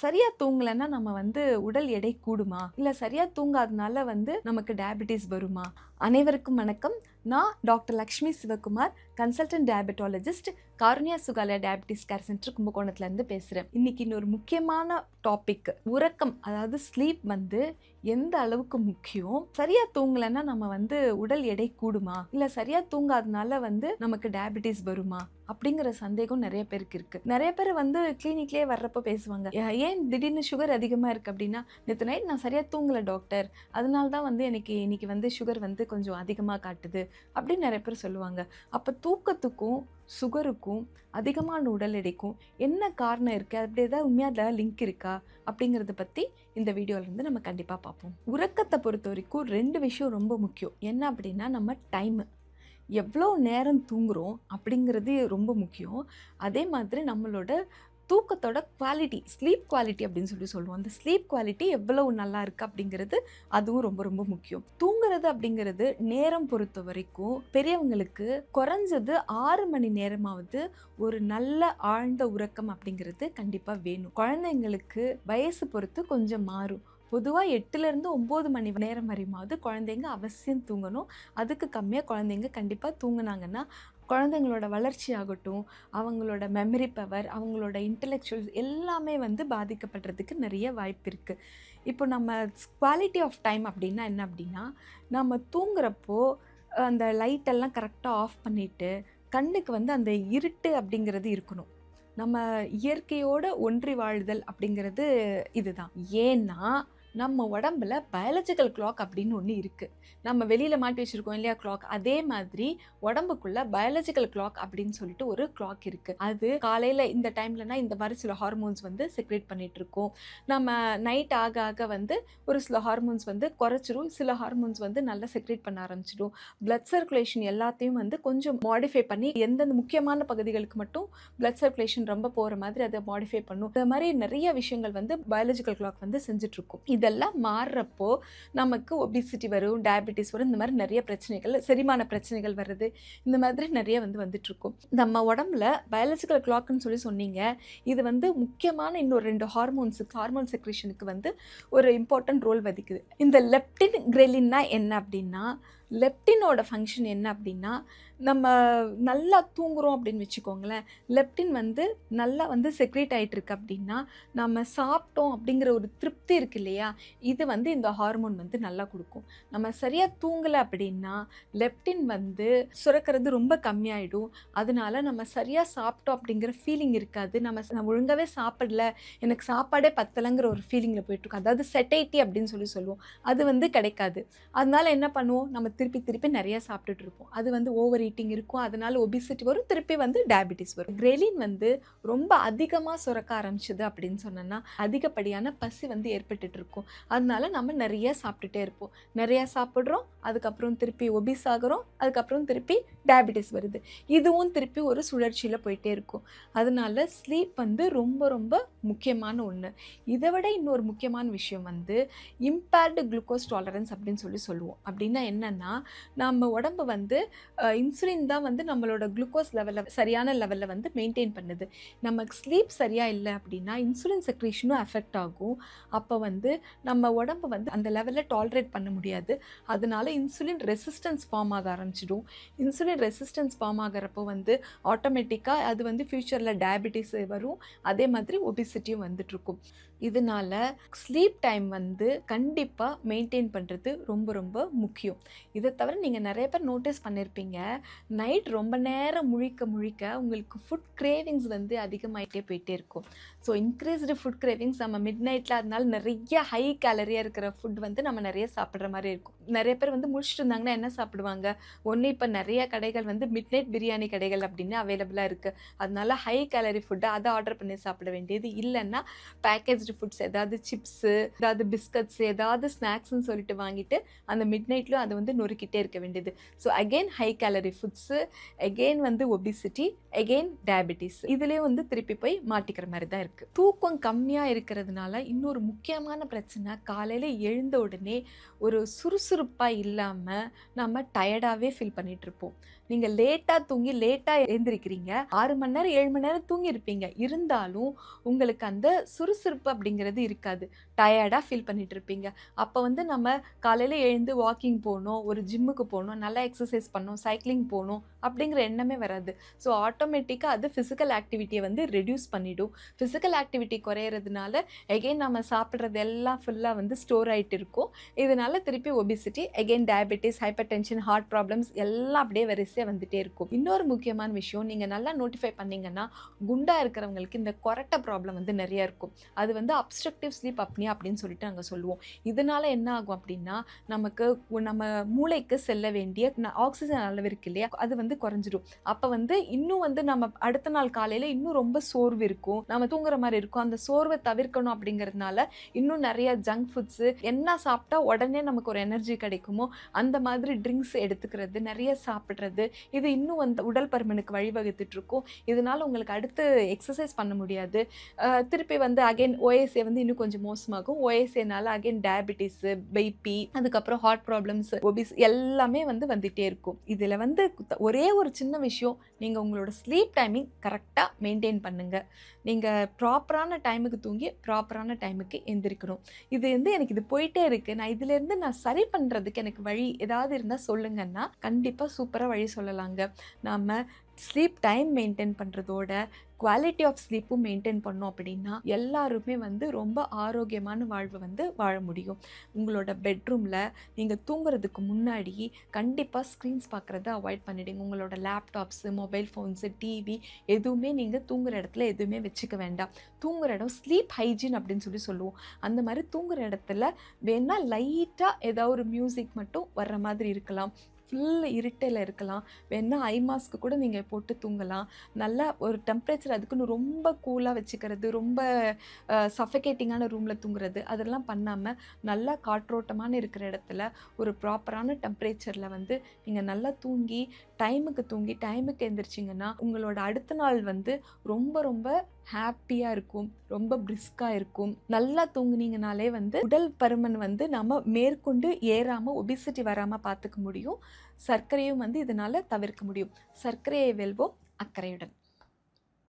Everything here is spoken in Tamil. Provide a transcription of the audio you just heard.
சரியா தூங்கலைன்னா நம்ம வந்து உடல் எடை கூடுமா? இல்ல சரியா தூங்காதனால வந்து நமக்கு டயபிட்டிஸ் வருமா? அனைவருக்கும் வணக்கம். நான் doctor Lakshmi Sivakumar consultant diabetologist Karunya Sukalaya diabetes care centre கும்பகோணத்துலேருந்து பேசுகிறேன் இன்றைக்கி இன்னொரு முக்கியமான டாபிக் உறக்கம். அதாவது ஸ்லீப் வந்து எந்த அளவுக்கு முக்கியம்? சரியாக தூங்கலைன்னா நம்ம வந்து உடல் எடை கூடுமா? இல்லை சரியாக தூங்காதனால வந்து நமக்கு டயபிட்டிஸ் வருமா? அப்படிங்கிற சந்தேகம் நிறைய பேருக்கு இருக்குது நிறைய பேர் வந்து கிளினிக்லேயே வர்றப்போ பேசுவாங்க. ஏன் திடீர்னு சுகர் அதிகமாக இருக்குது அப்படின்னா? நேற்று நைட் நான் சரியாக தூங்கலை டாக்டர் அதனால தான் வந்து எனக்கு இன்னைக்கு வந்து சுகர் வந்து கொஞ்சம் அதிகமாக காட்டுது. அப்படின்னு நிறைய பேர் சொல்லுவாங்க. அப்போ தூக்கத்துக்கும் சுகருக்கும் அதிகமான உடல் எடைக்கும் என்ன காரணம் இருக்குது அப்படி ஏதாவது உண்மையாக அதில் லிங்க் இருக்கா? அப்படிங்கிறத பற்றி இந்த வீடியோல நம்ம கண்டிப்பாக பார்ப்போம். உறக்கத்தை பொறுத்த வரைக்கும் ரெண்டு விஷயம் ரொம்ப முக்கியம். என்ன அப்படின்னா நம்ம டைமு எவ்வளோ நேரம் தூங்குறோம் அப்படிங்கிறது ரொம்ப முக்கியம். அதே மாதிரி நம்மளோட தூக்கத்தோட குவாலிட்டி ஸ்லீப் குவாலிட்டி அப்படின்னு சொல்லி சொல்லுவோம். அந்த ஸ்லீப் குவாலிட்டி எவ்வளவு நல்லா இருக்குது அப்படிங்கிறது அதுவும் ரொம்ப ரொம்ப முக்கியம். தூங்குறது அப்படிங்கிறது நேரம் பொறுத்த வரைக்கும் பெரியவங்களுக்கு குறைஞ்சது ஆறு மணி நேரமாவது ஒரு நல்ல ஆழ்ந்த உறக்கம் அப்படிங்கிறது கண்டிப்பாக வேணும். குழந்தைங்களுக்கு வயசு பொறுத்து கொஞ்சம் மாறும். பொதுவாக எட்டுலேருந்து ஒம்பது மணி நேரம் வரையுமாவது குழந்தைங்க அவசியம் தூங்கணும். அதுக்கு கம்மியாக குழந்தைங்க கண்டிப்பாக தூங்கினாங்கன்னா குழந்தைங்களோட வளர்ச்சி ஆகட்டும் அவங்களோட மெமரி பவர் அவங்களோட இன்டலெக்சுவல்ஸ் எல்லாமே வந்து பாதிக்கப்படுறதுக்கு நிறைய வாய்ப்பு இருக்குது இப்போ நம்ம குவாலிட்டி ஆஃப் டைம் அப்படின்னா என்ன அப்படின்னா நம்ம தூங்குறப்போ அந்த லைட்டெல்லாம் கரெக்டாக ஆஃப் பண்ணிவிட்டு கண்ணுக்கு வந்து அந்த இருட்டு அப்படிங்கிறது இருக்கணும். நம்ம இயற்கையோட ஒன்றி வாழ்தல் அப்படிங்கிறது இதுதான். ஏன்னா நம்ம உடம்புல பயாலஜிக்கல் கிளாக் அப்படின்னு ஒன்று இருக்குது நம்ம வெளியில் மாட்டி வச்சுருக்கோம் இல்லையா கிளாக் அதே மாதிரி உடம்புக்குள்ள பயாலஜிக்கல் கிளாக் அப்படின்னு சொல்லிட்டு ஒரு கிளாக் இருக்குது அது காலையில் இந்த டைம்லனா இந்த மாதிரி சில ஹார்மோன்ஸ் வந்து செக்ரேட் பண்ணிகிட்டு இருக்கோம். நம்ம நைட் ஆக ஆக வந்து ஒரு சில ஹார்மோன்ஸ் வந்து குறைச்சிரும். சில ஹார்மோன்ஸ் வந்து நல்லா செக்ரேட் பண்ண ஆரம்பிச்சிடும். பிளட் சர்க்குலேஷன் எல்லாத்தையும் வந்து கொஞ்சம் மாடிஃபை பண்ணி எந்தெந்த முக்கியமான பகுதிகளுக்கு மட்டும் பிளட் சர்க்குலேஷன் ரொம்ப போகிற மாதிரி அதை மாடிஃபை பண்ணும். இந்த மாதிரி நிறைய விஷயங்கள் வந்து பயாலஜிக்கல் கிளாக் வந்து செஞ்சுட்ருக்கோம் இதெல்லாம் மாறுறப்போ நமக்கு ஒபிசிட்டி வரும் டயபெட்டிஸ் வரும் இந்த மாதிரி நிறைய பிரச்சனைகள் செரிமான பிரச்சனைகள் வருது இந்த மாதிரி நிறைய வந்து வந்துட்டு இருக்கும் நம்ம உடம்புல பயாலஜிக்கல் கிளாக்னு சொல்லி சொன்னீங்க. இது வந்து முக்கியமான இன்னொரு ரெண்டு ஹார்மோன்ஸுக்கு ஹார்மோன் செக்ரேஷனுக்கு வந்து ஒரு இம்பார்ட்டன்ட் ரோல் வதிக்குது இந்த லெப்டின் கிரெலின்னா என்ன அப்படின்னா லெப்டினோட ஃபங்க்ஷன் என்ன அப்படின்னா நம்ம நல்லா தூங்குறோம் அப்படின்னு வச்சுக்கோங்களேன். லெப்டின் வந்து நல்லா வந்து செக்ரேட் ஆகிட்டுருக்கு அப்படின்னா நம்ம சாப்பிட்டோம் அப்படிங்கிற ஒரு திருப்தி இருக்கு இல்லையா? இது வந்து இந்த ஹார்மோன் வந்து நல்லா கொடுக்கும். நம்ம சரியாக தூங்கலை அப்படின்னா லெப்டின் வந்து சுரக்கிறது ரொம்ப கம்மியாயிடும். அதனால நம்ம சரியாக சாப்பிட்டோம் அப்படிங்கிற ஃபீலிங் இருக்காது. நம்ம ஒழுங்காகவே சாப்பிடல. எனக்கு சாப்பாடே பத்தலைங்கிற ஒரு ஃபீலிங்கில் போயிட்டுருக்கோம் அதாவது செட்டைட்டி அப்படின்னு சொல்லி சொல்லுவோம். அது வந்து கிடைக்காது. அதனால என்ன பண்ணுவோம்? நம்ம திருப்பி திருப்பி நிறைய சாப்பிட்டுட்டு இருப்போம். அது வந்து ஓவர் ஈட்டிங் இருக்கும். அதனால ஒபிசிட்டி வரும். திருப்பி வந்து டயபிட்டிஸ் வரும். கிரெலின் வந்து ரொம்ப அதிகமாக சுரக்க ஆரம்பிச்சது அப்படின்னு சொன்னோன்னா அதிகப்படியான பசி வந்து ஏற்பட்டுட்டு இருக்கும். அதனால நம்ம நிறைய சாப்பிட்டுட்டே இருப்போம். நிறைய சாப்பிட்றோம். அதுக்கப்புறம் திருப்பி ஒபிஸ் ஆகுறோம். அதுக்கப்புறம் திருப்பி டயபிட்டிஸ் வருது. இதுவும் திருப்பி ஒரு சுழற்சியில் போயிட்டே இருக்கும். அதனால ஸ்லீப் வந்து ரொம்ப ரொம்ப முக்கியமான ஒன்று இதை விட இன்னொரு முக்கியமான விஷயம் வந்து இம்பேர்டு குளுக்கோஸ் டாலரன்ஸ் அப்படின்னு சொல்லி சொல்லுவோம். அப்படின்னா என்னன்னா நம்ம உடம்பு வந்து இன்சுலின் தான் வந்து நம்மளோட குளுக்கோஸ் லெவலில் சரியான லெவலில் வந்து மெயின்டைன் பண்ணுது. நமக்கு ஸ்லீப் சரியாக இல்லை அப்படின்னா இன்சுலின் செக்ரேஷனும் அஃபெக்ட் ஆகும். அப்போ வந்து நம்ம உடம்பு வந்து அந்த லெவலில் டாலரேட் பண்ண முடியாது. அதனால இன்சுலின் ரெசிஸ்டன்ஸ் ஃபார்ம் ஆக ஆரம்பிச்சிடும். இன்சுலின் ரெசிஸ்டன்ஸ் ஃபார்ம் ஆகிறப்போ வந்து ஆட்டோமேட்டிக்காக அது வந்து ஃப்யூச்சரில் டயபிட்டிஸ் வரும். அதே மாதிரி ஒபிசிட்டியும் வந்துட்டுருக்கும். இதனால ஸ்லீப் டைம் வந்து கண்டிப்பாக மெயின்டைன் பண்ணுறது ரொம்ப ரொம்ப முக்கியம். இதை தவிர நீங்கள் நிறைய பேர் நோட்டீஸ் பண்ணியிருப்பீங்க நைட் ரொம்ப நேரம் முழிக்க முழிக்க உங்களுக்கு ஃபுட் கிரேவிங்ஸ் வந்து அதிகமாகிட்டே போயிட்டே இருக்கும். ஸோ இன்க்ரீஸ்டு ஃபுட் கிரேவிங்ஸ் நம்ம மிட் நைட்டில் அதனால நிறைய ஹை கேலரியாக இருக்கிற ஃபுட் வந்து நம்ம நிறைய சாப்பிட்ற மாதிரி இருக்கும். நிறைய பேர் வந்து முடிச்சுட்டு இருந்தாங்கன்னா என்ன சாப்பிடுவாங்க? ஒன்று இப்போ நிறைய கடைகள் வந்து மிட் நைட் பிரியாணி கடைகள் அப்படின்னு அவைலபிளாக இருக்குது அதனால ஹை கேலரி ஃபுட்டை அதை ஆர்டர் பண்ணி சாப்பிட வேண்டியது இல்லைன்னா பேக்கேஜ்டு ஃபுட்ஸ் ஏதாவது சிப்ஸு ஏதாவது பிஸ்கட்ஸ் ஏதாவது ஸ்நாக்ஸ்ன்னு சொல்லிட்டு வாங்கிட்டு அந்த மிட் நைட்லையும் அதை வந்து நொறுக்கிட்டே இருக்க வேண்டியது. So again high calorie foods again வந்து ஒபிசிட்டி அகெயின் டயபிட்டிஸ் இதுலேயும் வந்து திருப்பி போய் மாட்டிக்கிற மாதிரி தான் இருக்குது தூக்கம் கம்மியாக இருக்கிறதுனால இன்னொரு முக்கியமான பிரச்சனை காலையில் எழுந்த உடனே ஒரு சுறுசுறுப்பாக இல்லாமல் நம்ம டயர்டாகவே ஃபீல் பண்ணிகிட்ருப்போம் நீங்கள் லேட்டாக தூங்கி லேட்டாக எழுந்திருக்கிறீங்க. ஆறு மணி நேரம் ஏழு மணி நேரம் தூங்கி இருப்பீங்க இருந்தாலும் உங்களுக்கு அந்த சுறுசுறுப்பு அப்படிங்கிறது இருக்காது. டயர்டாக ஃபீல் பண்ணிட்டு இருப்பீங்க அப்போ வந்து நம்ம காலையில் எழுந்து வாக்கிங் போகணும் ஒரு ஜிம்முக்கு போகணும் நல்லா எக்ஸசைஸ் பண்ணணும் சைக்கிளிங் போகணும் அப்படிங்கிற எண்ணமே வராது. ஸோ ஆட்டோமேட்டிக்காக அது ஃபிசிக்கல் ஆக்டிவிட்டியை வந்து ரெடியூஸ் பண்ணிடும். ஃபிசிக்கல் ஆக்டிவிட்டி குறையிறதுனால எகெயின் நம்ம சாப்பிட்றது எல்லாம் ஃபுல்லாக வந்து ஸ்டோர் ஆகிட்டு இருக்கும். இதனால திருப்பி obesity again diabetes hypertension heart problems எல்லாம் அப்படியே வரிசையாக வந்துட்டே இருக்கும். இன்னொரு முக்கியமான விஷயம் நீங்கள் நல்லா நோட்டிஃபை பண்ணீங்கன்னா குண்டாக இருக்கிறவங்களுக்கு இந்த கொரட்டை ப்ராப்ளம் வந்து நிறைய இருக்கும். அது வந்து அப்ஸ்ட்ரக்டிவ் ஸ்லீப் அப்னியா அப்படின்னு சொல்லிட்டு நாங்கள் சொல்லுவோம். இதனால என்ன ஆகும் அப்படின்னா நமக்கு நம்ம மூளைக்கு செல்ல வேண்டிய ஆக்சிஜன் அளவு இருக்கு இல்லையா? அது வந்து குறைஞ்சிடும் அப்போ வந்து இன்னும் வந்து நம்ம அடுத்த நாள் காலையில் இன்னும் ரொம்ப சோர்வு இருக்கும். நம்ம தூங்குற மாதிரி இருக்கும். அந்த சோர்வை தவிர்க்கணும் அப்படிங்கிறதுனால இன்னும் நிறைய ஜங்க் ஃபுட்ஸு என்ன சாப்பிட்டா உடனே நமக்கு ஒரு எனர்ஜி கிடைக்குமோ அந்த மாதிரி ட்ரிங்க்ஸ் எடுத்துக்கிறது நிறைய சாப்பிட்றது இது இன்னும் வந்து உடல் பருமனுக்கு வழிவகுத்துட்ருக்கும். இதனால் உங்களுக்கு அடுத்து எக்ஸசைஸ் பண்ண முடியாது. திருப்பி வந்து அகைன் ஓஎஸ்ஏ வந்து இன்னும் கொஞ்சம் மோசமாகும். ஓஎஸ்ஏனால அகைன் டயபிட்டிஸு பைபி அதுக்கப்புறம் ஹார்ட் ப்ராப்ளம்ஸ் ஒபிஸ் எல்லாமே வந்து வந்துகிட்டே இருக்கும். இதில் வந்து ஒரே ஒரு சின்ன விஷயம் நீங்கள் உங்களோட ஸ்லீப் டைமிங் கரெக்டாக மெயின்டைன் பண்ணுங்கள் நீங்கள் ப்ராப்பரான டைமுக்கு தூங்கி ப்ராப்பரான டைமுக்கு எந்திரிக்கணும். இது வந்து எனக்கு இது போயிட்டே இருக்குது நான் இதுலேருந்து நான் சரி பண்ணுறதுக்கு எனக்கு வழி ஏதாவது இருந்தால் சொல்லுங்கன்னா கண்டிப்பாக சூப்பராக வழி சொல்லலாங்க. நாம் ஸ்லீப் டைம் மெயின்டைன் பண்ணுறதோட குவாலிட்டி ஆஃப் ஸ்லீப்பும் மெயின்டைன் பண்ணோம் அப்படின்னா எல்லாருமே வந்து ரொம்ப ஆரோக்கியமான வாழ்வை வந்து வாழ முடியும். உங்களோட பெட்ரூமில் நீங்கள் தூங்குறதுக்கு முன்னாடி கண்டிப்பாக ஸ்க்ரீன்ஸ் பார்க்குறத அவாய்ட் பண்ணிவிடுங்க உங்களோட லேப்டாப்ஸு மொபைல் ஃபோன்ஸு டிவி எதுவுமே நீங்கள் தூங்குற இடத்துல எதுவுமே வச்சுக்க வேண்டாம். தூங்குற இடம் ஸ்லீப் ஹைஜீன் அப்படின்னு சொல்லி சொல்லுவோம். அந்த மாதிரி தூங்குற இடத்துல வேணால் லைட்டாக ஏதாவது ஒரு மியூசிக் மட்டும் வர்ற மாதிரி இருக்கலாம். ஃபுல் இருட்டில் இருக்கலாம். வேணால் ஐ மாஸ்க்கு கூட நீங்கள் போட்டு தூங்கலாம். நல்லா ஒரு டெம்பரேச்சர் அதுக்குன்னு ரொம்ப கூலாக வச்சுக்கிறது ரொம்ப சஃபகேட்டிங்கான ரூமில் தூங்குறது அதெல்லாம் பண்ணாமல் நல்லா காற்றோட்டமான இருக்கிற இடத்துல ஒரு ப்ராப்பரான டெம்பரேச்சரில் வந்து நீங்கள் நல்லா தூங்கி டைமுக்கு தூங்கி டைமுக்கு எந்திரிச்சிங்கன்னா உங்களோட அடுத்த நாள் வந்து ரொம்ப ரொம்ப ஹாப்பியாக இருக்கும். ரொம்ப பிரிஸ்காக இருக்கும். நல்லா தூங்குனீங்கனாலே வந்து உடல் பருமன் வந்து நம்ம மேற்கொண்டு ஏறாமல் ஒபிசிட்டி வராமல் பார்த்துக்க முடியும். சர்க்கரையும் வந்து இதனால் தவிர்க்க முடியும். சர்க்கரையை வெல்வோம் அக்கறையுடன்.